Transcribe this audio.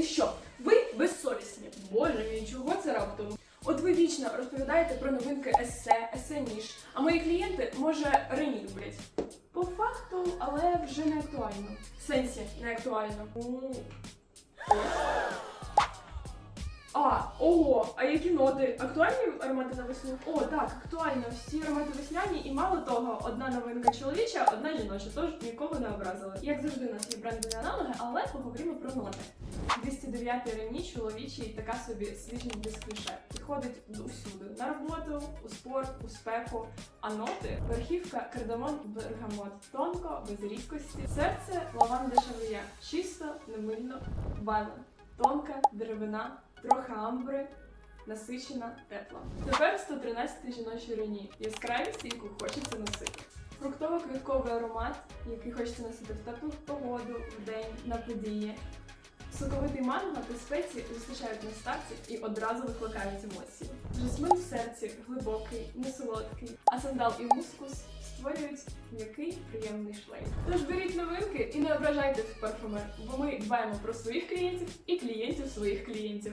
ти що? Ви безсовісні. Боже мій, чого це раптом? От ви вічно розповідаєте про новинки есе, есе ніж, а мої клієнти, може, Рені люблять. По факту, але вже не актуально. В сенсі, не актуально. А, ого, а які ноти? Актуальні аромати на весну? О, так, актуально. Всі аромати весняні, і мало того, одна новинка чоловіча, одна жіноча, тож нікого не образили. Як завжди, у нас є брендові аналоги, але поговоримо про ноти. 209 рені чоловічий така собі свіжий без кліше. Підходить усюди на роботу, у спорт, у спеку. А ноти верхівка кардамон бергамот. Тонко, без різкості. Серце лаванда шавує. Чисто, немильно, бана. Тонка, деревина, трохи амбри, насичена, тепла. Тепер 113 жіночі рені. Яскравість, яку хочеться носити. Фруктово-квітковий аромат, який хочеться носити в теплу погоду, в день, на події. Соковитий манго та спеції зустрічають на старті і одразу викликають емоції. Жасмин в серці глибокий, несолодкий, а сандал і мускус створюють м'який приємний шлейф. Тож беріть новинки і не ображайтесь в парфумер, бо ми дбаємо про своїх клієнтів і клієнтів своїх клієнтів.